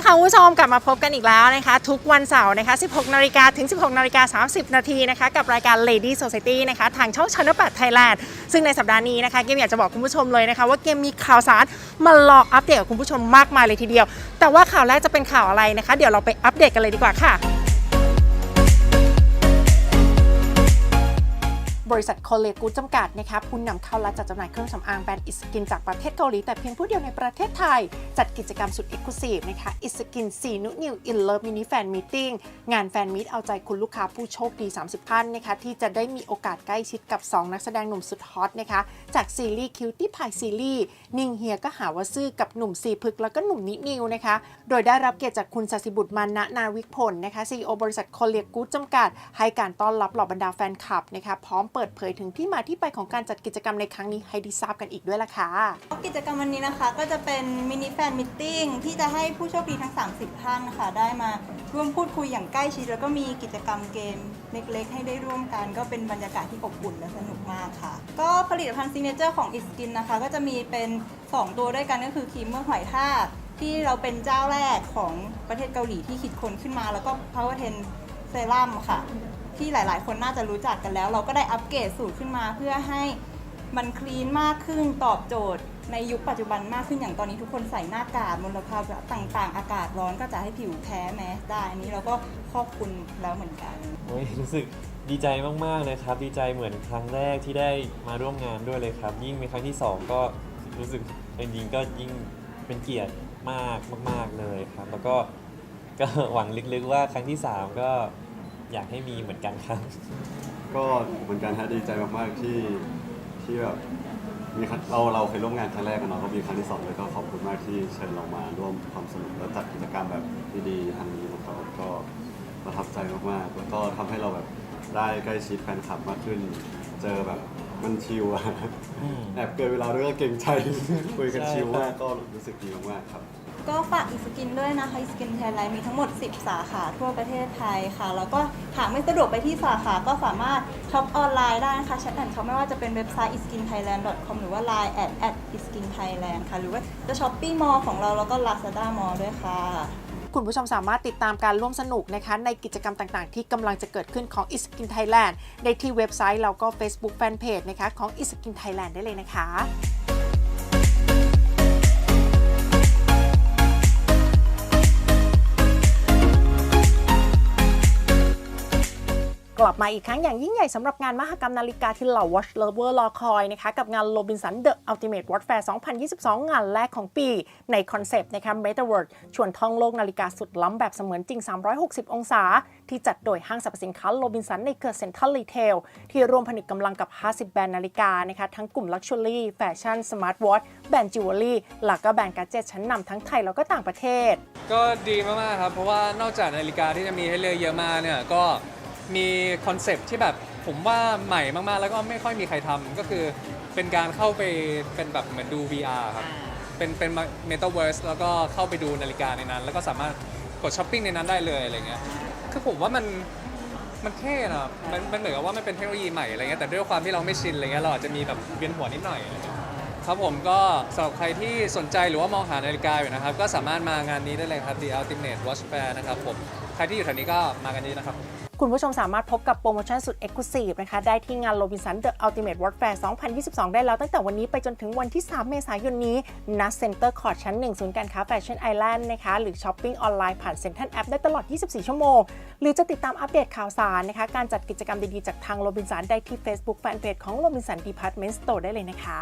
ดีค่ะคุณผู้ชมกลับมาพบกันอีกแล้วนะคะ ทุกวันเสาร์นะคะ 16 นาฬิกาถึง 16 นาฬิกา 30 นาทีนะคะ กับรายการ Lady Society นะคะ ทางช่องช n 8 Thailand ซึ่งในสัปดาห์นี้นะคะเกมอยากจะบอกคุณผู้ชมเลยนะคะ ว่าเกมมีข่าวสารมารออัปเดตกับคุณผู้ชมมากมายเลยทีเดียว แต่ว่าข่าวแรกจะเป็นข่าวอะไรนะคะ เดี๋ยวเราไปอัปเดตกันเลยดีกว่าค่ะ บริษัทโคเลกูจำกัดนะคะผู้นำเข้าและจัดจำหน่ายเครื่องสำอางแบรนด์อิสกินจากประเทศเกาหลี แต่เพียงผู้เดียวในประเทศไทย จัดกิจกรรมสุดเอกลุศินะคะอิสกินซีนุนิวอินเลิฟมินิแฟนมีติ้งงานแฟนมีตเอาใจคุณลูกค้าผู้โชคดี 30ท่านนะคะที่จะได้มีโอกาสใกล้ชิดกับ 2 นักแสดงหนุ่มสุดฮอตนะคะจากซีรีส์คิวตี้พายซีรีส์นิ่งเฮียก็หาว่าซื่อกับหนุ่มซีพึกแล้วก็หนุ่มนินิวนะคะโดยได้รับเกียรติจากคุณสศิบุตรมานะนาวิกผลนะคะซีอบริษัทโคเลกูจำกัด ให้การต้อนรับเหล่าบรรดาแฟนคลับนะคะพร้อมเปิดเผยถึงที่มาที่ไปของการจัดกิจกรรมในครั้งนี้ให้ได้ทราบกันอีกด้วยล่ะค่ะ กิจกรรมวันนี้นะคะก็จะเป็นมินิแฟนมิทติ้งที่จะให้ผู้โชคดีทั้ง 30 ท่านนะคะได้มาร่วมพูดคุยอย่างใกล้ชิด แล้วก็มีกิจกรรมเกมเล็กๆ ให้ได้ร่วมกัน ก็เป็นบรรยากาศที่อบอุ่นและสนุกมากค่ะ ก็ผลิตภัณฑ์ซิกเนเจอร์ของอิสกินนะคะ ก็จะมีเป็น 2 ตัวด้วยกันก็คือครีมเมื่อหอยทากที่เราเป็นเจ้าแรกของประเทศเกาหลีที่คิดค้นขึ้นมา แล้วก็ Power 10เซรั่มค่ะ ที่หลาย ๆ คนน่าจะรู้จักกันแล้ว เราก็ได้อัปเกรดสูตรขึ้นมา เพื่อให้มันคลีนมากขึ้นตอบโจทย์ ในยุคปัจจุบันมากขึ้นอย่างตอนนี้ทุกคนใส่หน้ากากมลภาวะต่าง ๆ อากาศร้อนก็จะให้ผิวแพ้แมสได้อันนี้เราก็ครอบคลุมแล้วเหมือนกัน โอ้ยรู้สึกดีใจมากๆเลยครับ ดีใจเหมือนครั้งแรกที่ได้มาร่วมงานด้วยเลยครับ ยิ่งเป็นครั้งที่สองก็รู้สึกจริงๆก็ยิ่งเป็นเกียรติมากมาก ๆเลยครับ แล้วก็ก็หวังลึกๆว่าครั้งที่สามก็ อยากให้มีเหมือนกันครับ ก็เหมือนกันฮะดีใจมากๆที่ที่แบบมีครั้งเราเราเคยร่วมงานครั้งแรกกันเนาะก็มีครั้งที่สองเลยก็ขอบคุณมากที่เชิญเรามาร่วมความสนุกและจัดกิจกรรมแบบดีๆทางนี้นะครับก็ประทับใจมากๆแล้วก็ทำให้เราแบบได้ใกล้ชิดแฟนคลับมากขึ้น เจอแบบมันชิลอะอืมแอบเกินเวลาด้วยก็เกรงใจคุยกันใช่ชิลครับมากก็รู้สึกดีมากๆครับ ก็ฝากอีสกินด้วยนะคะอีสกินไทยแลนด์มีทั้งหมด 10 สาขาทั่วประเทศไทยค่ะ แล้วก็หากไม่สะดวกไปที่สาขาก็สามารถช็อปออนไลน์ได้นะคะแชทแอนด์ช็อปไม่ว่าจะเป็นเว็บไซต์ iskinthailand.com หรือว่า line at at iskinthailand ค่ะ หรือว่าจะช้อปปี้มอลของเราแล้วก็ Lazada Mall ด้วยค่ะ คุณผู้ชมสามารถติดตามการร่วมสนุกนะคะในกิจกรรมต่างๆ ที่กำลังจะเกิดขึ้นของ i s k i n Thailand ได้ที่เว็บไซต์แล้วก็ Facebook Fanpage นะคะของ i s k i n Thailand ได้เลยนะคะ กลับมาอีกครั้งอย่างยิ่งใหญ่สำหรับงานมหกรรมนาฬิกาที่เหล่า Watch Lover รอคอยนะคะกับงาน Robinson The Ultimate Watch Fair 2022 งานแรกของปีในคอนเซปต์นะคะ Metaverse ชวนท่องโลกนาฬิกาสุดล้ำแบบเสมือนจริง 360 องศา ที่จัดโดยห้างสรรพสินค้า Robinson ในเครือ Central Retail ที่ร่วมผนึกกำลังกับ 50 แบรนด์นาฬิกานะคะทั้งกลุ่ม Luxury Fashion Smart Watch แบรนด์ Jewelry แล้วก็แบรนด์การ์เจ็ตชั้นนำทั้งไทยแล้วก็ต่างประเทศ ก็ดีมากๆครับเพราะว่านอกจากนาฬิกาที่จะมีให้เลือกเยอะมากเนี่ยก็ มีคอนเซปต์ที่แบบผมว่าใหม่มากๆ แล้วก็ไม่ค่อยมีใครทำก็คือเป็นการเข้าไปเป็นแบบเหมือนดู VR ครับ เป็นเป็น Metaverse แล้วก็เข้าไปดูนาฬิกาในนั้น แล้วก็สามารถกดช้อปปิ้งในนั้นได้เลยอะไรเงี้ยคือผมว่ามันมันเท่นะมันมันเหมือนกับว่ามันเป็นเทคโนโลยีใหม่อะไรเงี้ยแต่ด้วยความที่เราไม่ชินอะไรเงี้ยเราอาจจะมีแบบเวียนหัวนิดหน่อยอะไรเงี้ยครับผมก็สำหรับใครที่สนใจหรือว่ามองหานาฬิกาอยู่นะครับ ก็สามารถมางานนี้ได้เลยครับ The Ultimate Watch Fair นะครับผมใครที่อยู่แถวนี้ก็มากันนี้นะครับ คุณผู้ชมสามารถพบกับโปรโมชั่นสุด Exclusive นะคะ ได้ที่งาน Robinson The Ultimate Watch Fair 2022 ได้แล้วตั้งแต่วันนี้ไปจนถึงวันที่ 3 เมษายนนี้ณเซ็นเตอร์คอร์ดชั้น 1 ศูนย์การค้าแฟชั่นไอแลนด์นะคะ หรือช้อปปิ้งออนไลน์ผ่านเซ็นทรัลแอปได้ตลอด 24 ชั่วโมง หรือจะติดตามอัปเดตข่าวสารนะคะ การจัดกิจกรรมดี ๆ จากทาง Robinson ได้ที่ Facebook Fanpage ของ Robinson Department Store ได้เลยนะคะ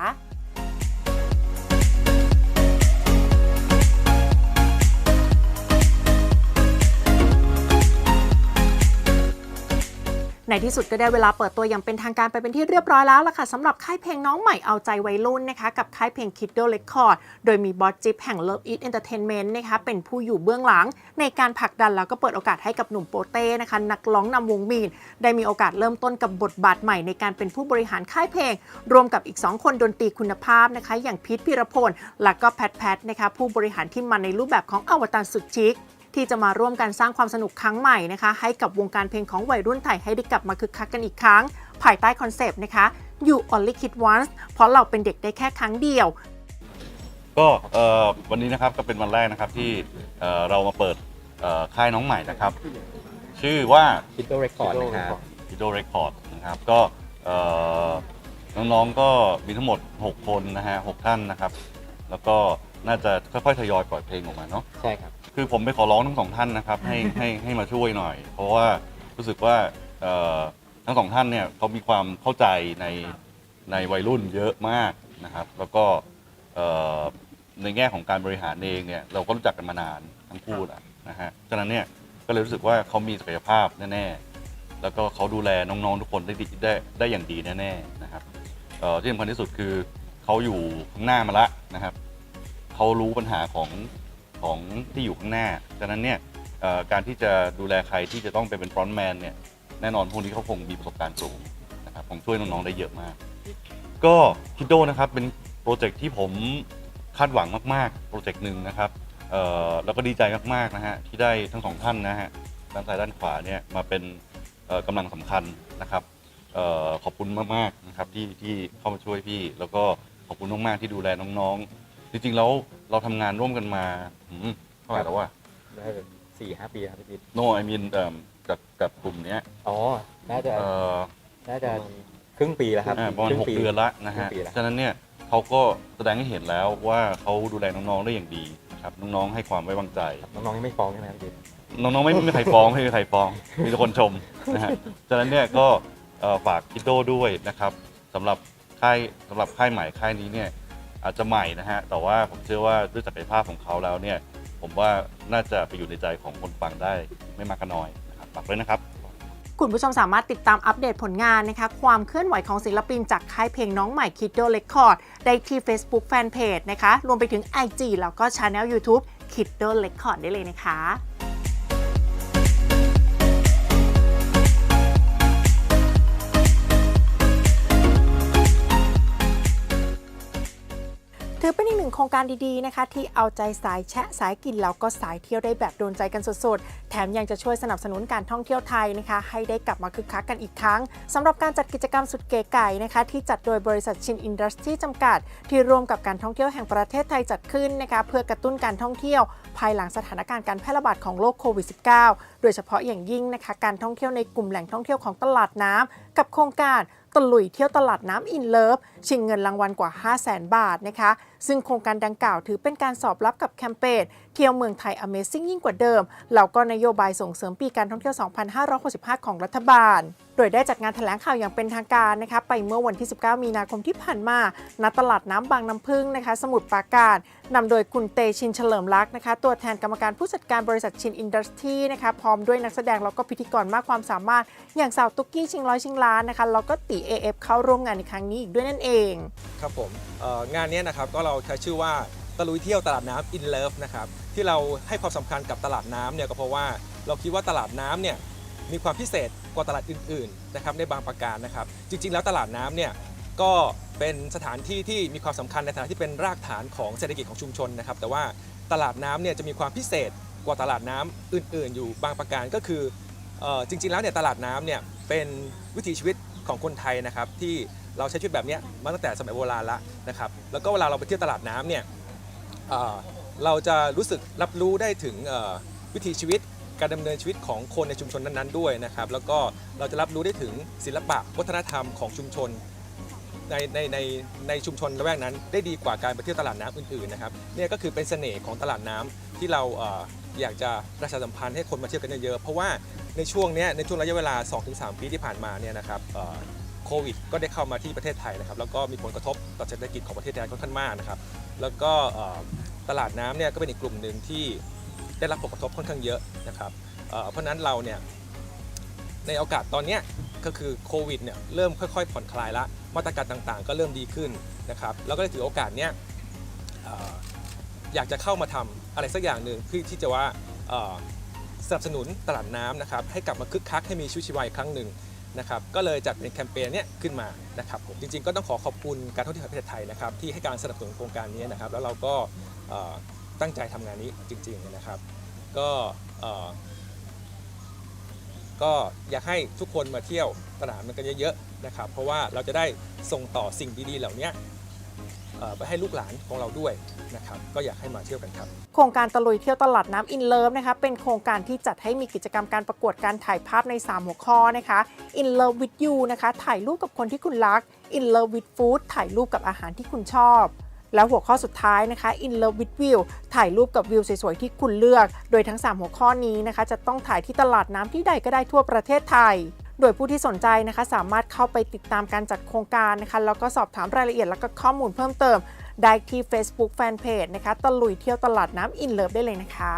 ในที่สุดก็ได้เวลาเปิดตัวอย่างเป็นทางการไปเป็นที่เรียบร้อยแล้วล่ะค่ะสำหรับค่ายเพลงน้องใหม่เอาใจวัยรุ่นนะคะ กับค่ายเพลง Kiddo Record โดยมีบอสจิ๊บแห่ง Love It Entertainment นะคะเป็นผู้อยู่เบื้องหลัง ในการผลักดันแล้วก็เปิดโอกาสให้กับหนุ่มโปเต้นะคะนักร้องนำวงมีน ได้มีโอกาสเริ่มต้นกับบทบาทใหม่ในการเป็นผู้บริหารค่ายเพลง รวมกับอีก 2 คนดนตรีคุณภาพนะคะ อย่างพีทพีรพลและก็แพทแพทนะคะผู้บริหารที่มาในรูปแบบของอวตารสุดชิค ที่จะมาร่วมกันสร้างความสนุกครั้งใหม่นะคะ ให้กับวงการเพลงของวัยรุ่นไทยให้ได้กลับมาคึกคักกันอีกครั้ง ภายใต้คอนเซปต์นะคะ You Only Kid Once เพราะเราเป็นเด็กได้แค่ครั้งเดียว ก็เอ่อวันนี้นะครับก็เป็นวันแรกนะครับที่เอ่อเรามาเปิดเอ่อค่ายน้องใหม่นะครับ ชื่อว่า คิดโดเรคคอร์ดนะครับ v i d e o Record นะครับก็เอ่อน้องๆก็มีทั้งหมด 6 คนนะฮะ6ท่านนะครับ แล้วก็น่าจะค่อยๆทยอยปล่อยเพลงออกมาเนาะใช่ครับ คือผมไปขอร้องทั้งสองท่านนะครับ ให้ให้ให้มาช่วยหน่อย เพราะว่ารู้สึกว่าเอ่อทั้งสองท่านเนี่ยเขามีความเข้าใจในในวัยรุ่นเยอะมากนะครับ แล้วก็เอ่อในแง่ของการบริหารเองเนี่ยเราก็รู้จักกันมานานทั้งคู่แหละนะฮะฉะนั้นเนี่ยก็เลยรู้สึกว่าเขามีศักยภาพแน่ๆ แล้วก็เขาดูแลน้องๆทุกคนได้ดีได้ได้อย่างดีแน่ๆนะครับเอ่อที่สำคัญที่สุดคือเขาอยู่ข้างหน้ามาละนะครับเขารู้ปัญหาของ ของที่อยู่ข้างหน้าฉะนั้นเนี่ยการที่จะดูแลใครที่จะต้องไปเป็นฟรอนต์แมนเนี่ยแน่นอนพวกนี้เขาคงมีประสบการณ์สูงนะครับคงช่วยน้องๆได้เยอะมาก ก็คิดโดนะครับเป็นโปรเจกต์ที่ผมคาดหวังมากๆ โปรเจกต์หนึ่งนะครับเอ่อแล้วก็ดีใจมากๆนะฮะที่ได้ทั้งสองท่านนะฮะด้านซ้ายด้านขวาเนี่ยมาเป็นกำลังสำคัญนะครับออขอบคุณมากๆนะครับที่ที่เข้ามาช่วยพี่ แล้วก็ขอบคุณมากๆที่ดูแลน้องๆ จริงๆแล้วเราทำงานร่วมกันมาหืมเท่าไหร่แล้ววะได้สี่ห้าปีครับพี่ปิ๊ดโนไอมีนกับกับกลุ่มเนี้ยอ๋อ น่าจะ เอ่อน่าจะครึ่งปีแล้วครับอ่าประมาณครึ่งหกปี เดือนละนะฮะครึ่งปีแล้วฉะนั้นเนี่ยเขาก็แสดงให้เห็นแล้วว่าเขาดูแลน้องๆได้อย่างดีนะครับน้องๆให้ความไว้วางใจ น้องๆยังไม่ฟ้องใช่ไหมครับพี่ปิ๊ด น้องๆไม่ไม่มีใครฟ้องไม่มีใครฟ้อง มีแต่คนชมนะฮะฉะนั้นเนี่ยก็เอ่อฝากคิดโดด้วยนะครับสำหรับค่ายสำหรับค่ายใหม่ค่ายนี้เนี่ย อาจจะใหม่นะฮะ แต่ว่าผมเชื่อว่าด้วยศักยภาพของเขาแล้วเนี่ย ผมว่าน่าจะไปอยู่ในใจของคนฟังได้ไม่มากก็น้อยนะครับฝากด้วยนะครับ คุณผู้ชมสามารถติดตามอัปเดตผลงานนะคะ ความเคลื่อนไหวของศิลปินจากค่ายเพลงน้องใหม่ Kiddo Record ได้ที่ Facebook Fanpage นะคะ รวมไปถึง IG แล้วก็ Channel YouTube Kiddo Record ได้เลยนะคะ รงการดีๆนะคะ ที่เอาใจสายแชะสายกินแล้วก็สายเที่ยวได้แบบโดนใจกันสุดๆ แถมยังจะช่วยสนับสนุนการท่องเที่ยวไทยนะคะ ให้ได้กลับมาคึกคักกันอีกครั้งสำหรับการจัดกิจกรรมสุดเก๋ไก่นะคะ ที่จัดโดยบริษัทชินอินดัสทรีจำกัด ที่ร่วมกับการท่องเที่ยวแห่งประเทศไทยจัดขึ้นนะคะเพื่อกระตุ้นการท่องเที่ยว ภายหลังสถานการณ์การแพร่ระบาดของโรคโควิด -19 โดยเฉพาะอย่างยิ่งนะคะการท่องเที่ยวในกลุ่มแหล่งท่องเที่ยวของตลาดน้ำกับโครงการตะลุยเที่ยวตลาดน้ำอินเลิฟชิงเงินรางวัลกว่า 5 0 0แสนบาทนะคะ ซึ่งโครงการดังกล่าวถือเป็นการสอบรับกับแคมเปญเที่ยวเมืองไทย Amazing ยิ่งกว่าเดิม แล้วก็นโยบายส่งเสริมปีการท่องเที่ยว 2565 ของรัฐบาล โดยได้จัดงานแถลงข่าวอย่างเป็นทางการนะคะไปเมื่อวันที่ 19 มีนาคมที่ผ่านมา ณ ตลาดน้ำบางน้ำพึ่งนะคะ สมุทรปราการนำโดยคุณเตชินเฉลิมรักษณ์นะคะ ตัวแทนกรรมการผู้จัดการบริษัทชินอินดัสทรีนะคะ พร้อมด้วยนักแสดงแล้วก็พิธีกรมากความสามารถ อย่างสาวตุ๊กกี้ชิงร้อยชิงล้านนะคะ แล้วก็ตี AF เข้าร่วมงานในครั้งนี้อีกด้วยนั่นเอง ครับผมเอ่องานนี้นะครับก็เราใช้ชื่อว่าตะลุยเที่ยวตลาดน้ำ in love นะครับที่เราให้ความสำคัญกับตลาดน้ำเนี่ยก็เพราะว่าเราคิดว่าตลาดน้ำเนี่ยมีความพิเศษกว่าตลาดอื่นๆนะครับในบางประการนะครับ จริง ๆ แล้วตลาดน้ำเนี่ยก็เป็นสถานที่ที่มีความสำคัญในฐานะที่เป็นรากฐานของเศรษฐกิจของชุมชนนะครับ แต่ว่าตลาดน้ำเนี่ยจะมีความพิเศษกว่าตลาดน้ำอื่น ๆ อยู่บางประการก็คือออจริง ๆ แล้วเนี่ยตลาดน้ำเนี่ยเป็นวิถีชีวิตของคนไทยนะครับที่ เราใช้ชีวิตแบบนี้มาตั้งแต่สมัยโบราณแล้วนะครับแล้วก็เวลาเราไปเที่ยวตลาดน้ำเนี่ยเราจะรู้สึกรับรู้ได้ถึงวิถีชีวิตการดำเนินชีวิตของคนในชุมชนนั้นๆด้วยนะครับ แล้วก็เราจะรับรู้ได้ถึงศิลปะวัฒนธรรมของชุมชนในในในในชุมชนละแวกนั้น ได้ดีกว่าการไปเที่ยวตลาดน้ำอื่นๆนะครับเนี่ยก็คือเป็นเสน่ห์ของตลาดน้ำที่เราเออยากจะประชาสัมพันธ์ให้คนมาเที่ยวกันเยอะๆเพราะว่าในช่วงเนี้ยในช่วงระยะเวลา 2-3 ปีที่ผ่านมาเนี่ยนะครับ โควิด ก็ได้เข้ามาที่ประเทศไทยนะครับ แล้วก็มีผลกระทบต่อเศรษฐกิจของประเทศไทยค่อนข้างมากนะครับ แล้วก็ตลาดน้ำเนี่ยก็เป็นอีกกลุ่มหนึ่งที่ได้รับผลกระทบค่อนข้างเยอะนะครับเพราะนั้นเราเนี่ยในโอกาสตอนนี้ก็คือโควิดเนี่ยเริ่มค่อยๆ ผ่อนคลายละมาตรการต่างๆ ก็เริ่มดีขึ้นนะครับแล้วก็ได้ถือโอกาสเนี้ยออยากจะเข้ามาทำอะไรสักอย่างหนึ่งเพื่อที่จะว่าสนับสนุนตลาดน้ำนะครับให้กลับมาคึกคักให้มีชีวิตชีวาอีกครั้งหนึ่ง นะครับก็เลยจัดเป็นแคมเปญเนี้ยขึ้นมานะครับผมจริงๆก็ต้องขอขอบคุณการท่องเที่ยวแห่งประเทศไทยนะครับที่ให้การสนับสนุนโครงการนี้นะครับแล้วเราก็ตั้งใจทำงานนี้จริงๆนะครับก็เอ่อก็อยากให้ทุกคนมาเที่ยวตลาดมันกันเยอะๆนะครับเพราะว่าเราจะได้ส่งต่อสิ่งดีๆ เหล่านี้ ไปให้ลูกหลานของเราด้วยนะครับก็อยากให้มาเที่ยวกันครับ โครงการตะลุยเที่ยวตลาดน้ำอินเลิฟนะคะเป็นโครงการที่จัดให้มีกิจกรรมการประกวดการถ่ายภาพใน 3 หัวข้อนะคะ In Love with You นะคะถ่ายรูปกับคนที่คุณรัก In Love with Food ถ่ายรูปกับอาหารที่คุณชอบแล้วหัวข้อสุดท้ายนะคะ In Love with View ถ่ายรูปกับวิวสวยๆ ที่คุณเลือก โดยทั้ง 3 หัวข้อนี้นะคะ จะต้องถ่ายที่ตลาดน้ำที่ใดก็ได้ทั่วประเทศไทย โดยผู้ที่สนใจนะคะสามารถเข้าไปติดตามการจัดโครงการนะคะแล้วก็สอบถามรายละเอียดแล้วก็ข้อมูลเพิ่มเติม ได้ที่ Facebook Fanpage นะคะตะลุยเที่ยวตลาดน้ำอินเลิฟได้เลยนะคะ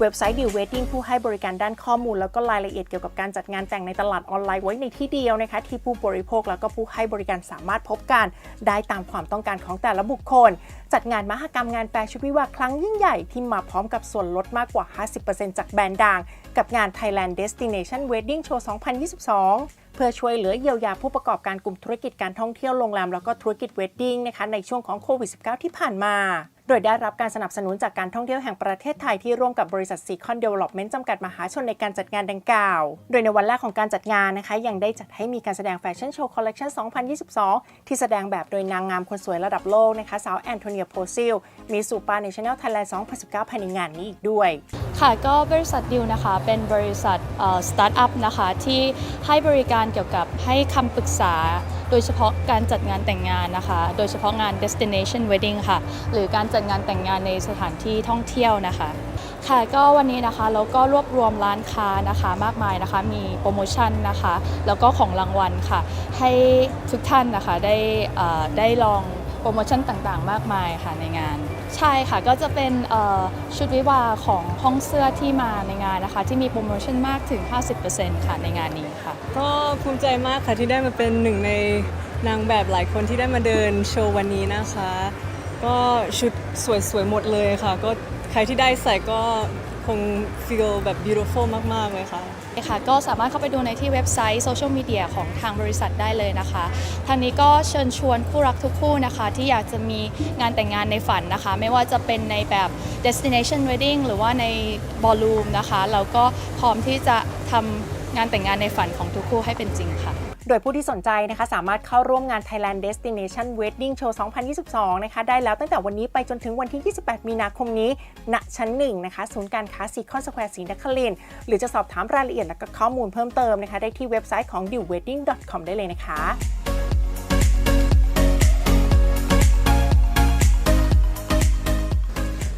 เว็บไซต์ Deal Wedding ผู้ให้บริการด้านข้อมูล แล้วก็รายละเอียดเกี่ยวกับการจัดงานแต่งในตลาดออนไลน์ไว้ในที่เดียวนะคะที่ผู้บริโภคแล้วก็ผู้ให้บริการสามารถพบกัน ได้ตามความต้องการของแต่ละบุคคล จัดงานมหกรรมงานแฟชั่นวิวาครั้งยิ่งใหญ่ที่มาพร้อมกับส่วนลดมากกว่า 50%จากแบรนด์ดังกับงาน Thailand Destination Wedding Show 2022เพื่อช่วยเหลือเยียวยาผู้ประกอบการกลุ่มธุรกิจการท่องเที่ยวโรงแรมแล้วก็ธุรกิจเวดดิ้งนะคะในช่วงของโควิด -19 ที่ผ่านมา โดยได้รับการสนับสนุนจากการท่องเที่ยวแห่งประเทศไทยที่ร่วมกับบริษัทซีคอนเดเวล็อปเมนต์จำกัดมหาชนในการจัดงานดังกล่าว โดยในวันแรกของการจัดงานนะคะ ยังได้จัดให้มีการแสดงแฟชั่นโชว์คอลเล t ชัน2022 ที่แสดงแบบโดยนางงามคนสวยระดับโลกนะคะสาวแอนโทเนียโพซิลมีสูปาเนชั่นแนลไทยแลนด์2019ภายในงานนี้อีกด้วย ค่ะก็บริษัทดิวนะคะ เป็นบริษัทสตาร์ทอัพนะคะที่ให้บริการเกี่ยวกับให้คำปรึกษา โดยเฉพาะการจัดงานแต่งงานนะคะ โดยเฉพาะงาน destination wedding ค่ะ หรือการจัดงานแต่งงานในสถานที่ท่องเที่ยวนะคะ ค่ะก็วันนี้นะคะเราก็รวบรวมร้านค้านะคะมากมายนะคะ มีโปรโมชั่นนะคะ แล้วก็ของรางวัลค่ะ ให้ทุกท่านนะคะได้ได้ลองโปรโมชั่นต่างๆ มากมายค่ะในงาน ใช่ค่ะ ก็จะเป็นชุดวิวาของห้องเสื้อที่มาในงานนะคะ ที่มีโปรโมชั่นมากถึง 50%ค่ะในงานนี้ค่ะ ก็ภูมิใจมากค่ะที่ได้มาเป็นหนึ่งในนางแบบหลายคนที่ได้มาเดินโชว์วันนี้นะคะ ก็ชุดสวยๆหมดเลยค่ะ ก็ใครที่ได้ใส่ก็คง feel แบบ beautiful มากๆเลยค่ะ ค่ะก็สามารถเข้าไปดูในที่เว็บไซต์โซเชียลมีเดียของทางบริษัทได้เลยนะคะทางนี้ก็เชิญชวนคู่รักทุกคู่นะคะ ที่อยากจะมีงานแต่งงานในฝันนะคะ ไม่ว่าจะเป็นในแบบ destination wedding หรือว่าในบอลลูมนะคะ เราก็พร้อมที่จะทำงานแต่งงานในฝันของทุกคู่ให้เป็นจริงค่ะ โดยผู้ที่สนใจนะคะสามารถเข้าร่วมงาน Thailand Destination Wedding Show 2022 นะคะได้แล้วตั้งแต่วันนี้ไปจนถึงวันที่ 28 มีนาคมนี้ ณ ชั้น 1 นะคะ ศูนย์การค้าซีคอนสแควร์ศรีนครินทร์หรือจะสอบถามรายละเอียดและก็ข้อมูลเพิ่มเติมนะคะได้ที่เว็บไซต์ของ d e w e d d i n g c o m ได้เลยนะคะ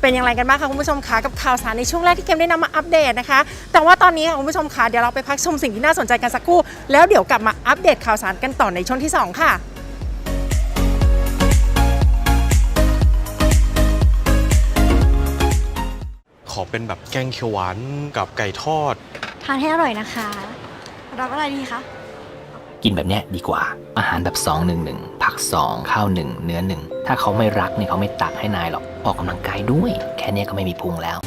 เป็นอย่างไรกันบ้างคะคุณผู้ชมคะกับข่าวสารในช่วงแรกที่เกมได้นำมาอัปเดตนะคะ แต่ว่าตอนนี้ค่ะคุณผู้ชมคะเดี๋ยวเราไปพักชมสิ่งที่น่าสนใจกันสักครู่ แล้วเดี๋ยวกลับมาอัปเดตข่าวสารกันต่อในช่วงที่ 2 ค่ะขอเป็นแบบแกงเขียวหวานกับไก่ทอด ทานให้อร่อยนะคะ รับอะไรดีคะ กินแบบเนี้ยดีกว่า อาหารแบบ2 1 1ผัก 2 ข้าว 1 เนื้อ 1 ถ้าเขาไม่รักเนี่ยเขาไม่ตักให้นายหรอก ออกกำลังกายด้วย แค่นี้ก็ไม่มีพุงแล้ว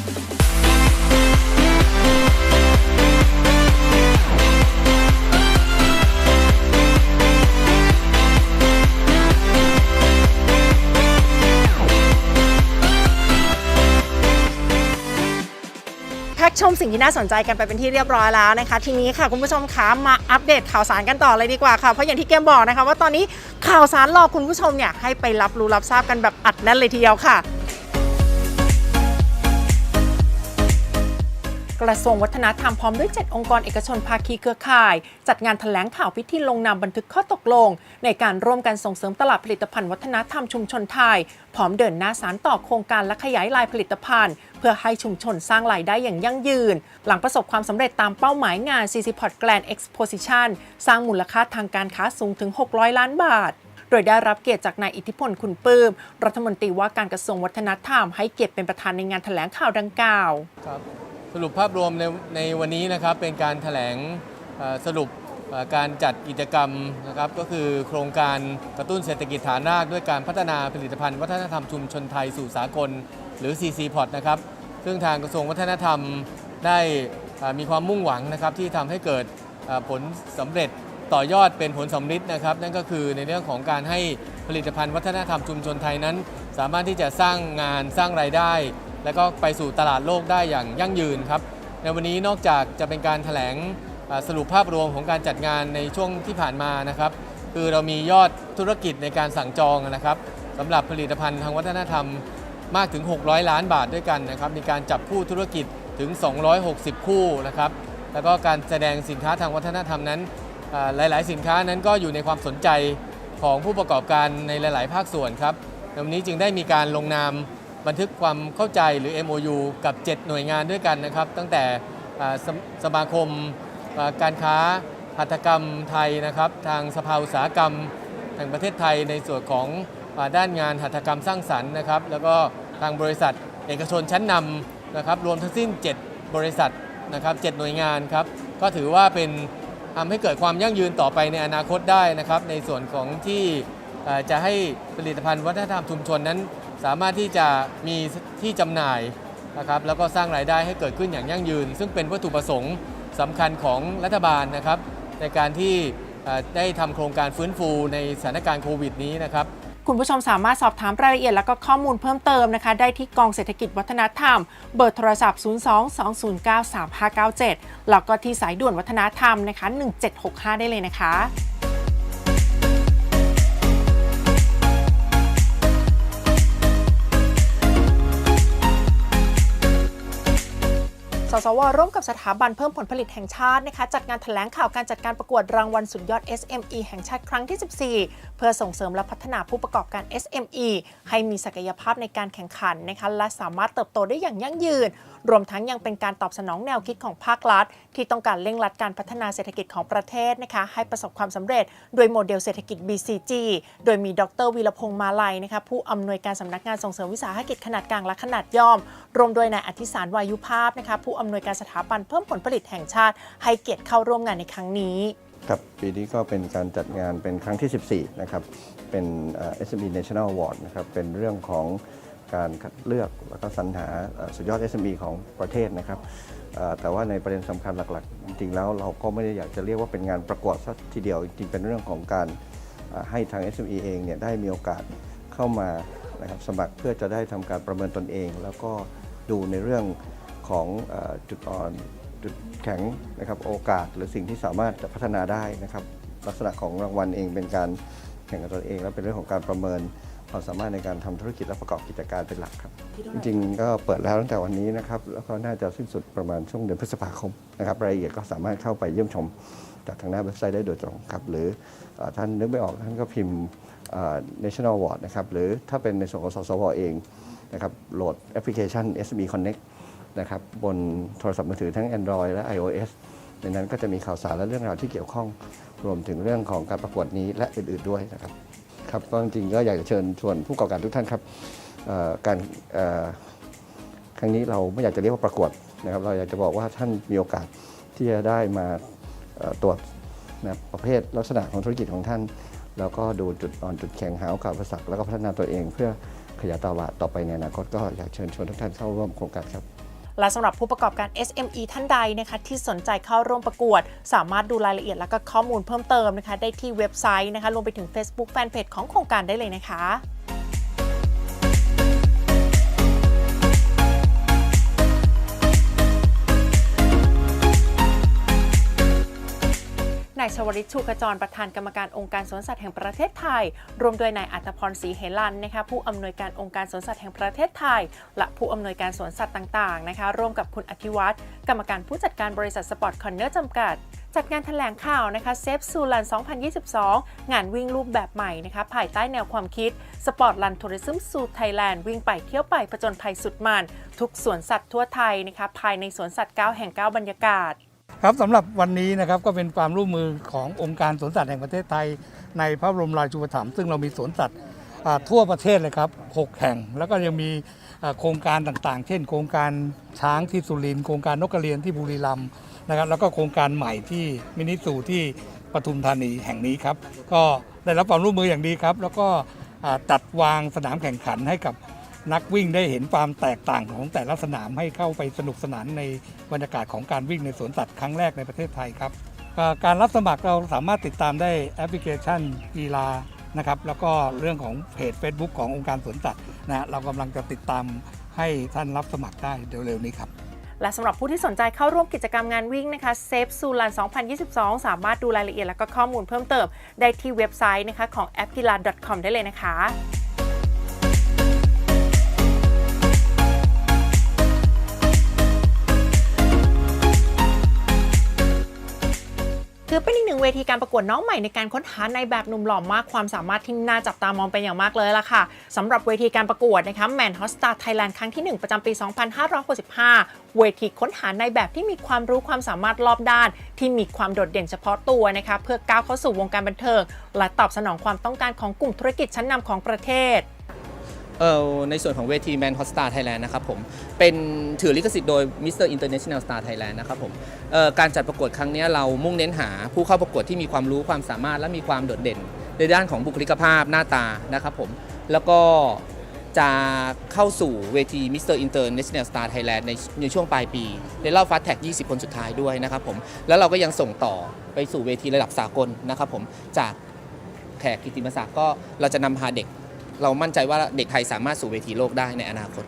มสิ่งที่น่าสนใจกันไปเป็นที่เรียบร้อยแล้วนะคะ ทีนี้ค่ะคุณผู้ชมคะมาอัปเดตข่าวสารกันต่อเลยดีกว่าค่ะ เพราะอย่างที่เกมบอกนะคะว่าตอนนี้ข่าวสารรอคุณผู้ชมเนี่ยให้ไปรับรู้รับทราบกันแบบอัดแน่นเลยทีเดียวค่ะ กระทรวงวัฒนธรรมพร้อมด้วย 7 องค์กรเอกชนภาคีเครือข่าย จัดงานแถลงข่าวพิธีลงนามบันทึกข้อตกลง ในการร่วมกันส่งเสริมตลาดผลิตภัณฑ์วัฒนธรรมชุมชนไทย พร้อมเดินหน้าสารต่อโครงการและขยายลายผลิตภัณฑ์ เพื่อให้ชุมชนสร้างรายได้อย่างยั่งยืน หลังประสบความสำเร็จตามเป้าหมายงาน CC Port Grand Exposition สร้างมูลค่าทางการค้าสูงถึง 600 ล้านบาทโดยได้รับเกียรติจากนายอิทธิพลคุณปื้ม รัฐมนตรีว่าการกระทรวงวัฒนธรรมให้เกียรติเป็นประธานในงานแถลงข่าวดังกล่าวครับ สรุปภาพรวมในในวันนี้นะครับเป็นการแถลงสรุปการจัดกิจกรรมนะครับก็คือโครงการกระตุ้นเศรษฐกิจฐานรากด้วยการพัฒนาผลิตภัณฑ์ วัฒนธรรมชุมชนไทยสู่สากล หรือ CC p o t นะครับซึ่งทางกระทรวงวัฒนธรรมได้มีความมุ่งหวังนะครับที่ทำให้เกิดผลสำเร็จต่อยอดเป็นผลสำลิดนะครับนั่นก็คือในเรื่องของการให้ผลิตภัณฑ์วัฒนธรรมชุมชนไทยนั้น สามารถที่จะสร้างงานสร้างรายได้ แล้วก็ไปสู่ตลาดโลกได้อย่างยั่งยืนครับ ในวันนี้นอกจากจะเป็นการแถลงสรุปภาพรวมของการจัดงานในช่วงที่ผ่านมานะครับ คือเรามียอดธุรกิจในการสั่งจองนะครับสำหรับผลิตภัณฑ์ทางวัฒนธรรมมากถึง 600 ล้านบาทด้วยกันนะครับ มีการจับคู่ธุรกิจถึง 260 คู่นะครับ แล้วก็การแสดงสินค้าทางวัฒนธรรมนั้น หลาย ๆ สินค้านั้นก็อยู่ในความสนใจของผู้ประกอบการในหลาย ๆ ภาคส่วนครับวันนี้จึงได้มีการลงนาม บันทึกความเข้าใจหรือ MOU กับ 7 หน่วยงานด้วยกันนะครับ ตั้งแต่สมสมาคมการค้าหัตถกรรมไทยนะครับ ทางสภาอุตสาหกรรมแห่งประเทศไทยในส่วนของอด้านงานหัตถกรรมสร้างสรรค์นะครับ แล้วก็ทางบริษัทเอกชนชั้นนำนะครับ รวมทั้งสิ้น 7 บริษัทนะครับ7หน่วยงานครับ ก็ถือว่าเป็นทำให้เกิดความยั่งยืนต่อไปในอนาคตได้นะครับ ในส่วนของที่จะให้ผลิตภัณฑ์วัฒนธรรมชุมชนนั้น สามารถที่จะมีที่จำหน่ายนะครับแล้วก็สร้างรายได้ให้เกิดขึ้นอย่างยั่งยืน ซึ่งเป็นวัตถุประสงค์สำคัญของรัฐบาลนะครับ ในการที่ได้ทำโครงการฟื้นฟูในสถานการณ์โควิดนี้นะครับคุณผู้ชมสามารถสอบถามรายละเอียดและก็ข้อมูลเพิ่มเติมนะคะ ได้ที่กองเศรษฐกิจวัฒนธรรม เบอร์โทรศัพท์ 02-209-3597 แล้วก็ที่สายด่วนวัฒนธรรมนะคะ 1765 ได้เลยนะคะ สสว ร่วมกับสถาบันเพิ่มผลผลิตแห่งชาตินะคะจัดงานแถลงข่าวการจัดการประกวดรางวัลสุดยอด SME แห่งชาติครั้งที่ 14 เพื่อส่งเสริมและพัฒนาผู้ประกอบการ SME ให้มีศักยภาพในการแข่งขันนะคะและสามารถเติบโตได้อย่างยั่งยืน รวมทั้งยังเป็นการตอบสนองแนวคิดของภาครัฐ ที่ต้องการเร่งรัดการพัฒนาเศรษฐกิจของประเทศนะคะให้ประสบความสำเร็จ โดยโมเดลเศรษฐกิจ BCG โดยมีดรวีรพงษ์มาลัยนะคะผู้อำนวยการสำนักงานส่งเสริมวิสาหกิจขนาดกลางและขนาดย่อม รวมโดยนายอธิสารวายุภาพนะคะผู้อำนวยการสถาบันเพิ่มผลผลิตแห่งชาติ ให้เกียรติเข้าร่วมงานในครั้งนี้ครับปีนี้ก็เป็นการจัดงานเป็นครั้งที่ 14 นะครับ เป็น SME National Award นะครับ เป็นเรื่องของ การคัดเลือกแล้วก็สรรหาเอ่อสุดยอด SME ของประเทศนะครับแต่ว่าในประเด็นสำคัญหลักๆ จริงๆแล้วเราก็ไม่ได้อยากจะเรียกว่าเป็นงานประกวดสักทีเดียว จริงๆเป็นเรื่องของการให้ทาง SME เองเนี่ยได้มีโอกาสเข้ามานะครับสมัครเพื่อจะได้ทำการประเมินตนเอง แล้วก็ดูในเรื่องของจุดอ่อนจุดแข็งนะครับโอกาสหรือสิ่งที่สามารถจะพัฒนาได้นะครับลักษณะของรางวัลเองเป็นการแข่งกับตนเอง และเป็นเรื่องของการประเมิน ความสามารถในการทำธุรกิจและประกอบกิจการเป็นหลักครับ จริงๆ ก็เปิดแล้วตั้งแต่วันนี้นะครับ แล้วก็น่าจะสิ้นสุดประมาณช่วงเดือนพฤษภาคมนะครับรายละเอียดก็สามารถเข้าไปเยี่ยมชม จากทางหน้าเว็บไซต์ได้โดยตรงครับ หรือเอ่อท่านนึกไม่ออกท่านก็พิมพ์เอ่อ national award นะครับ หรือถ้าเป็นในส่วนของสสวเองนะครับโหลดแอปพลิเคชัน SME Connect นะครับบนโทรศัพท์มือถือทั้ง Android และ iOS ในนั้นก็จะมีข่าวสารและเรื่องราวที่เกี่ยวข้อง รวมถึงเรื่องของการประกวดนี้และอื่น ๆด้วยนะครับ ครับก็จริงก็อยากจะเชิญชวนผู้ประกอบการทุกท่านครับการครั้งนี้เราไม่อยากจะเรียกว่าประกวดนะครับ เราอยากจะบอกว่าท่านมีโอกาสที่จะได้มาตรวจนะประเภทลักษณะของธุรกิจของท่าน แล้วก็ดูจุดอ่อนจุดแข็งหาโอกาสประสักแล้วก็พัฒนาตัวเอง เพื่อขยายตลาดต่อไปในอนาคตก็อยากเชิญชวนทุกท่านเข้าร่วมโครงการครับ และสำหรับผู้ประกอบการ SME ท่านใดนะคะที่สนใจเข้าร่วมประกวด สามารถดูรายละเอียดและก็ข้อมูลเพิ่มเติมนะคะได้ที่เว็บไซต์นะคะรวมไปถึง Facebook Fanpage ของโครงการได้เลยนะคะ นายชวริตชูกระจรประธานกรรมการองค์การสวนสัตว์แห่งประเทศไทย รวมโดยนายอัตพรศรีเหลันนะคะผู้อำนวยการองค์การสวนสัตว์แห่งประเทศไทย และผู้อำนวยการสวนสัตว์ต่างๆนะคะร่วมกับคุณอธิวัฒน์กรรมการผู้จัดการบริษัทสปอร์ตคอนเนอร์จำกัดจัดงานแถลงข่าวนะคะเซฟซูลัน 2022 งานวิ่งรูปแบบใหม่นะคะภายใต้แนวความคิดสปอร์ตลันทัวริซึมซูไทยแลนด์วิ่งไปเที่ยวไปผจญภัยสุดมัน ทุกสวนสัตว์ทั่วไทยนะคะภายในสวนสัตว์ 9 แห่ง 9 บรรยากาศ ครับสำหรับวันนี้นะครับก็เป็นความร่วมมือขององค์การสวนสัตว์แห่งประเทศไทย ในพระบรมราชูปถัมภ์ซึ่งเรามีสวนสัตว์อ่าทั่วประเทศเลยครับ 6 แห่ง แล้วก็ยังมีอ่าโครงการต่างๆ เช่น โครงการช้างที่สุรินทร์โครงการนกกระเรียนที่บุรีรัมย์นะครับแล้วก็โครงการใหม่ที่มินิสูที่ปทุมธานีแห่งนี้ครับ ก็ได้รับความร่วมมืออย่างดีครับ แล้วก็อ่าจัดวางสนามแข่งขันให้กับ นักวิ่งได้เห็นความแตกต่างของแต่ละสนามให้เข้าไปสนุกสนานในบรรยากาศของการวิ่งในสวนสัตว์ครั้งแรกในประเทศไทยครับการรับสมัครเราสามารถติดตามได้แอปพลิเคชันกีฬานะครับแล้วก็เรื่องของเพจ Facebook ขององค์การสวนสัตว์นะเรากำลังจะติดตามให้ท่านรับสมัครได้เร็วๆนี้ครับ และสำหรับผู้ที่สนใจเข้าร่วมกิจกรรมงานวิ่งนะคะเซฟซูลัน2022 สามารถดูรายละเอียดและก็ข้อมูลเพิ่มเติม ได้ที่เว็บไซต์นะคะของ a p p i l a com ได้เลยนะคะ ถือเป็นอีกหนึ่งเวทีการประกวดน้องใหม่ในการค้นหาในแบบหนุ่มหล่อมากความสามารถที่น่าจับตามองเป็นอย่างมากเลยล่ะค่ะสำหรับเวทีการประกวดนะคะแมนฮอสตาไทยแลนด์ครั้งที่ 1 ประจำปี 2565 เวทีค้นหาในแบบที่มีความรู้ความสามารถรอบด้าน ที่มีความโดดเด่นเฉพาะตัวนะคะเพื่อก้าวเข้าสู่วงการบันเทิง และตอบสนองความต้องการของกลุ่มธุรกิจชั้นนำของประเทศ เออในส่วนของเวที Man Hot Star Thailand นะครับผมเป็นถือลิขสิทธิ์โดย Mr. International Star Thailand นด์นะครับผมเออการจัดประกวดครั้งนี้เรามุ่งเน้นหาผู้เข้าประกวดที่มีความรู้ความสามารถและมีความโดดเด่น ในด้านของบุคลิกภาพหน้าตานะครับผมแล้วก็จะเข้าสู่เวที Mr. International Star Thailand ในในช่วงปลายปี ในรอบฟาสแท็ก 20 คนสุดท้ายด้วยนะครับผม แล้วเราก็ยังส่งต่อไปสู่เวทีระดับสากลนะครับผม จากแขกกิตติมศักดิ์ก็เราจะนำพาเด็ก เรามั่นใจว่าเด็กไทยสามารถสู่เวทีโลกได้ในอนาคต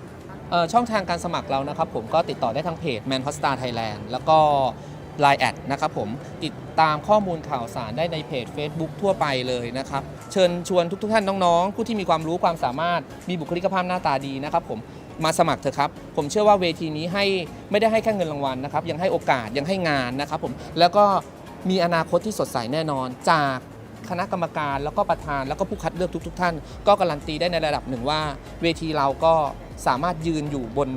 ช่องทางการสมัครเรานะครับผมก็ติดต่อได้ทางเพจ Man Hot Star Thailand แล้วก็ Line แอดนะครับผมติดตามข้อมูลข่าวสารได้ในเพจ Facebook ทั่วไปเลยนะครับ เชิญชวนทุกๆท่านน้องๆ ผู้ที่มีความรู้ความสามารถมีบุคลิกภาพหน้าตาดีนะครับผมมาสมัครเถอะครับ ผมเชื่อว่าเวทีนี้ให้ไม่ได้ให้แค่เงินรางวัลนะครับยังให้โอกาสยังให้งานนะครับผมแล้วก็มีอนาคตที่สดใสแน่นอนจาก คณะกรรมการแล้วก็ประธานแล้วก็ผู้คัดเลือกทุก ๆ ท่าน ก็การันตีได้ในระดับหนึ่งว่า เวทีเราก็สามารถยืนอยู่บน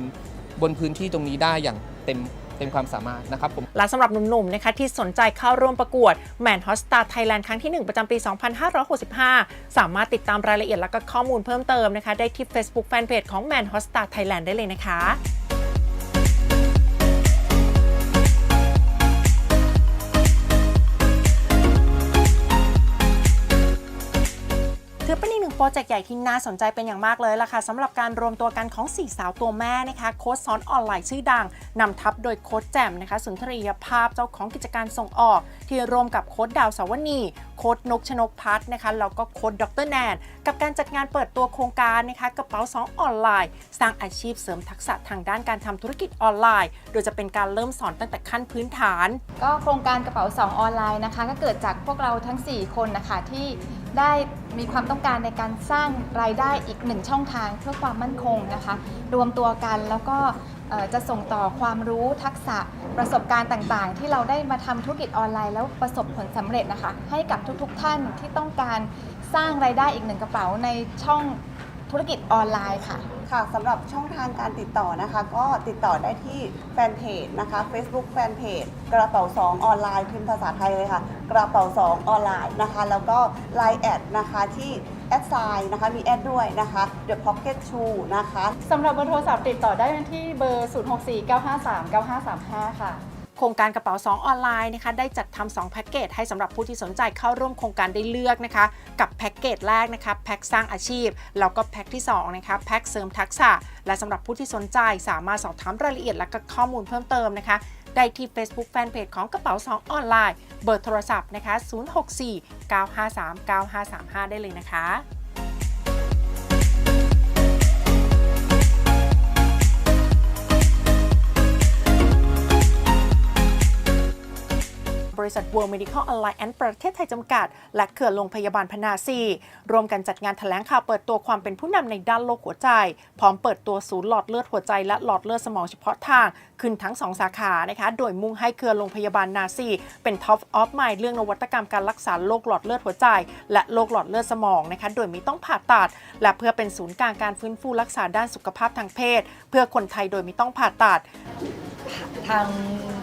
บนพื้นที่ตรงนี้ได้อย่างเต็มเต็มความสามารถนะครับผมและสำหรับหนุ่มๆนะคะที่สนใจเข้าร่วมประกวด Man Hot Star Thailand ครั้งที่ 1 ประจำปี 2565 สามารถติดตามรายละเอียดและก็ข้อมูลเพิ่มเติมนะคะ ได้ที่ Facebook Fanpage ของ Man Hot Star Thailand ได้เลยนะคะ ป็นอีกหนึ่งโปรเจกต์ใหญ่ที่น่าสนใจเป็นอย่างมากเลยล่ะค่ะสำหรับการรวมตัวกันของ 4 สาวตัวแม่นะคะโค้ชสอนออนไลน์ชื่อดังนำทัพโดยโค้ชแจ่มนะคะ สุนทรียภาพเจ้าของกิจการส่งออก ที่ร่วมกับโค้ชดาวสาวนีโค้ชนกชนกพัฒน์นะคะแล้วก็โค้ชดรแนนกับการจัดงานเปิดตัวโครงการนะคะกระเป๋าสองออนไลน์ สร้างอาชีพเสริมทักษะทางด้านการทำธุรกิจออนไลน์ โดยจะเป็นการเริ่มสอนตั้งแต่ขั้นพื้นฐาน ก็โครงการกระเป๋า2ออนไลน์นะคะ ก็เกิดจากพวกเราทั้ง 4 คนนะคะที่ได้มีความต้องการในการสร้างรายได้อีกหนึ่งช่องทางเพื่อความมั่นคงนะคะ รวมตัวกันแล้วก็ จะส่งต่อความรู้ทักษะประสบการณ์ต่างๆ ที่เราได้มาทำธุรกิจออนไลน์แล้วประสบผลสำเร็จนะคะ ให้กับทุกๆท่านที่ต้องการสร้างรายได้อีกหนึ่งกระเป๋าในช่องธุรกิจออนไลน์ค่ะ ค่ะสำหรับช่องทางการติดต่อนะคะ ก็ติดต่อได้ที่แฟนเพจนะคะ Facebook แฟนเพจกระเป๋า2ออนไลน์พิมพ์ภาษาไทยเลยค่ะ กระเป๋า2ออนไลน์นะคะ แล้วก็ Line แอดนะคะที่ แอดไซน์นะคะ มีแอดด้วยนะคะ The Pocket Shoe นะคะสำหรับเบอร์โทรศัพท์ติดต่อได้ที่เบอร์ 0649539535 ค่ะโครงการกระเป๋า 2 ออนไลน์นะคะได้จัดทำ2แพ็กเกจให้สำหรับผู้ที่สนใจเข้าร่วมโครงการได้เลือกนะคะ กับแพ็กเกจแรกนะคะแพ็กสร้างอาชีพ แล้วก็แพ็กที่2นะคะแพ็กเสริมทักษะ และสำหรับผู้ที่สนใจสามารถสอบถามรายละเอียดและก็ข้อมูลเพิ่มเติมนะคะ ได้ที่ Facebook Fanpage ของกระเป๋า 2 ออนไลน์ เบอร์โทรศัพท์นะคะ 064 953 9535 ได้เลยนะคะ บริษัท World Medical Alliance ประเทศไทยจำกัด และเครือนโรงพยาบาลพนาซีร่วมกันจัดงานแถลงข่าวเปิดตัวความเป็นผู้นำในด้านโรคหัวใจ พร้อมเปิดตัวศูนย์หลอดเลือดหัวใจและหลอดเลือดสมองเฉพาะทาง ขึ้นทั้ง 2 สาขานะคะ โดยมุ่งให้เครือนโรงพยาบาลนาซีเป็น Top of Mind เรื่องนวัตกรรมการรักษาโรคหลอดเลือดหัวใจ และโรคหลอดเลือดสมองนะคะ โดยไม่ต้องผ่าตัด และเพื่อเป็นศูนย์กลางการฟื้นฟูรักษาด้านสุขภาพทางเพศ เพื่อคนไทยโดยไม่ต้องผ่าตัดทาง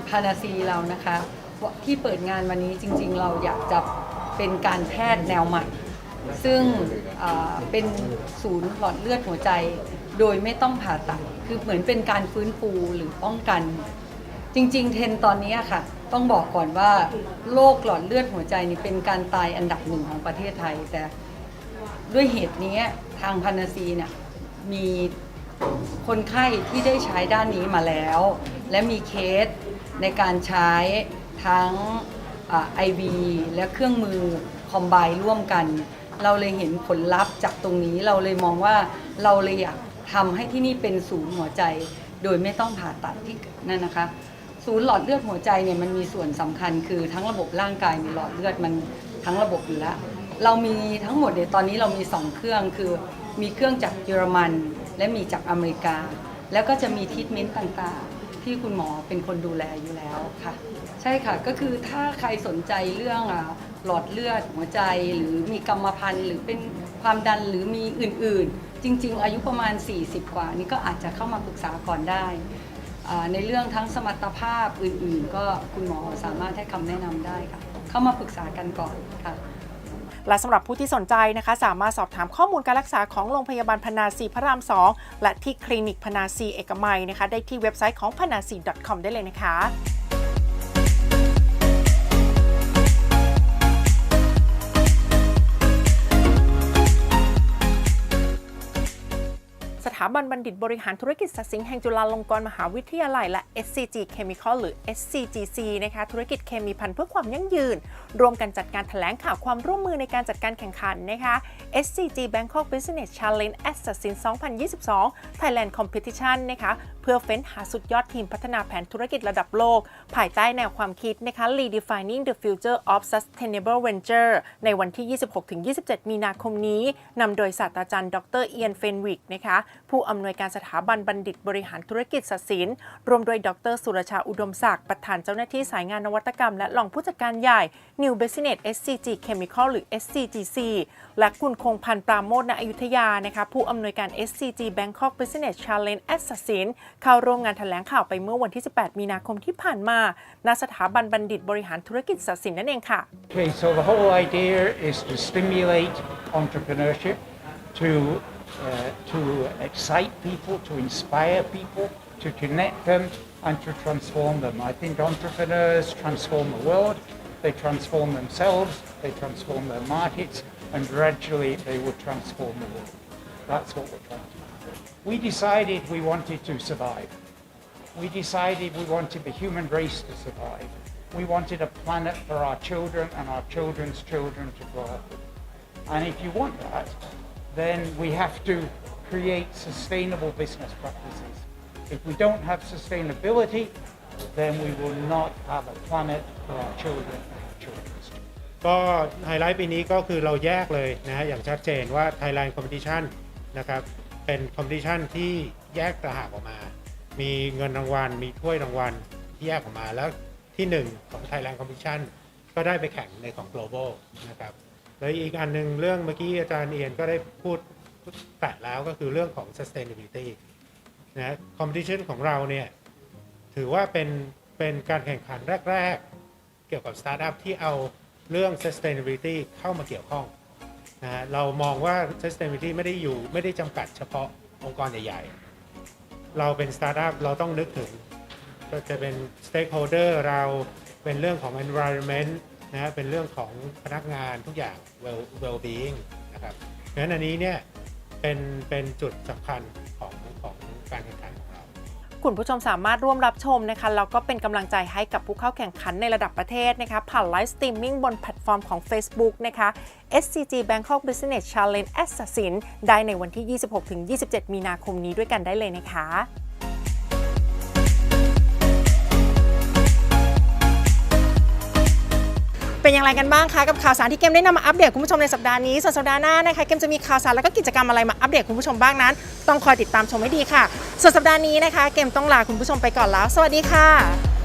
พานาซีเรานะคะ ที่เปิดงานวันนี้จริงๆ เราอยากจะเป็นการแพทย์แนวใหม่ ซึ่งเป็นศูนย์หลอดเลือดหัวใจ โดยไม่ต้องผ่าตัด คือเหมือนเป็นการฟื้นฟูหรือป้องกัน จริงๆ เทรนตอนนี้ค่ะ ต้องบอกก่อนว่าโรคหลอดเลือดหัวใจนี่เป็นการตายอันดับหนึ่งของประเทศไทย แต่ด้วยเหตุนี้ทางพานาซีเนี่ยมีคนไข้ที่ได้ใช้ด้านนี้มาแล้ว และมีเคสในการใช้ ทั้งไอวีและเครื่องมือคอมไบร่วมกัน เราเลยเห็นผลลัพธ์จากตรงนี้เราเลยมองว่าเราเลยอยากทำให้ที่นี่เป็นศูนย์หัวใจ โดยไม่ต้องผ่าตัดที่นั่นนะคะ ศูนย์หลอดเลือดหัวใจเนี่ยมันมีส่วนสำคัญคือทั้งระบบร่างกายมีหลอดเลือดมันทั้งระบบอยู่แล้วเรามีทั้งหมดเนี่ยตอนนี้เรามี 2 เครื่องคือมีเครื่องจากเยอรมัน และมีจากอเมริกา แล้วก็จะมีทรีทเมนต์ต่างๆ ที่คุณหมอเป็นคนดูแลอยู่แล้วค่ะ ใช่ค่ะ ก็คือถ้าใครสนใจเรื่องอะหลอดเลือดหัวใจหรือมีกรรมพันธุ์ หรือเป็นความดันหรือมีอื่นๆ จริง ๆ อายุประมาณ 40 กว่า นี่ก็อาจจะเข้ามาปรึกษาก่อนได้อ่าในเรื่องทั้งสมรรถภาพอื่นๆ ก็คุณหมอสามารถให้คำแนะนำได้ค่ะ เข้ามาปรึกษากันก่อนค่ะ และสำหรับผู้ที่สนใจนะคะ สามารถสอบถามข้อมูลการรักษาของโรงพยาบาลพนาซีพระราม 2 และที่คลินิกพนาซีเอกมัยนะคะ ได้ที่เว็บไซต์ของพนาซี .com ได้เลยนะคะ ถาบันบัณฑิตบริหารธุรกิจสัตสิงห์แห่งจุฬาลงกรณ์มหาวิทยาลัยและ SCG Chemical หรือ SCGC นะคะธุรกิจเคมีพันธุ์เพื่อความยั่งยืนร่วมกันจัดการแถลงข่าวความร่วมมือในการจัดการแข่งขันนะคะ SCG Bangkok Business Challenge Assassin 2022 Thailand Competition นะคะเพื่อเฟ้นหาสุดยอดทีมพัฒนาแผนธุรกิจระดับโลก ภายใต้แนวความคิดนะคะ Redefining the Future of Sustainable Venture ในวันที่ 26-27 มีนาคมนี้นำโดยศาสตราจารย์ ดรเอียนเฟนวิกนะคะผู้อำนวยการสถาบันบัณฑิตบริหารธุรกิจศศิลป์รวมโดยดร สุรชาอุดมศักดิ์ประธานเจ้าหน้าที่สายงานนวัตกรรม และรองผู้จัดการใหญ่ New Business SCG Chemical หรือ SCGC และคุณคงพันธ์ปราโมทณอยุธยานะคะผู้อำนวยการ SCG Bangkok Business Challenge Assassin เข้าร่วมงานแถลงข่าวไปเมื่อวันที่ 18 มีนาคมที่ผ่านมา ณ สถาบันบัณฑิตบริหารธุรกิจศศิลป์นั่นเองค่ะ Okay, so the whole idea is to stimulate entrepreneurship, to uh, to excite people, to inspire people, to connect them, and to transform them. I think entrepreneurs transform the world, they transform themselves, they transform their markets, and gradually they will transform the world. That's what we're trying to do. We decided we wanted to survive. We decided we wanted the human race to survive. We wanted a planet for our children and our children's children to grow up. And if you want that, then we have to create sustainable business practices. If we don't have sustainability, then we will not have a planet for our children and our children's children. ก็ไฮไลท์ปีนี้ก็คือเราแยกเลยนะฮะอย่างชัดเจนว่า Thailand Competition นะครับเป็นคอมเพ t ชันที่แยกต่างหากออกมา มีเงินรางวัล มีถ้วยรางวัลที่แยกออกมาแล้วที่ 1 ของ Thailand Competition ก็ได้ไปแข่งในของ global นะครับแล้วอีกอันหนึ่งเรื่องเมื่อกี้อาจารย์เอียนก็ได้พูดแตะแล้วก็คือเรื่องของ sustainability นะคอมเพ t ชันของเราเนี่ย ถือว่าเป็นเป็นการแข่งขันแรก ๆ เกี่ยวกับสตาร์ทอัพที่เอาเรื่อง sustainability เข้ามาเกี่ยวข้องนะฮะเรามองว่า sustainability ไม่ได้อยู่ไม่ได้จำกัดเฉพาะองค์กรใหญ่ๆ เราเป็นสตาร์ทอัพเราต้องนึกถึงก็จะเป็น stakeholder เราเป็นเรื่องของ environment นะฮะเป็นเรื่องของพนักงานทุกอย่าง well well being นะครับดังนั้นอันนี้เนี่ยเป็นเป็นจุดสำคัญ คุณผู้ชมสามารถร่วมรับชมนะคะแล้วก็เป็นกำลังใจให้กับผู้เข้าแข่งขันในระดับประเทศนะคะผ่านไลฟ์สตรีมมิ่งบนแพลตฟอร์มของ Facebook นะคะ SCG Bangkok Business Challenge Assassin ได้ในวันที่ 26-27 มีนาคมนี้ด้วยกันได้เลยนะคะ เป็นอย่างไรกันบ้างคะกับข่าวสารที่เกมได้นำมาอัปเดตคุณผู้ชมในสัปดาห์นี้ส่วนสัปดาห์หน้านะคะเกมจะมีข่าวสารแล้วก็กิจกรรมอะไรมาอัปเดตคุณผู้ชมบ้างนั้น ต้องคอยติดตามชมให้ดีค่ะ ส่วนสัปดาห์นี้นะคะ เกมต้องลาคุณผู้ชมไปก่อนแล้ว สวัสดีค่ะ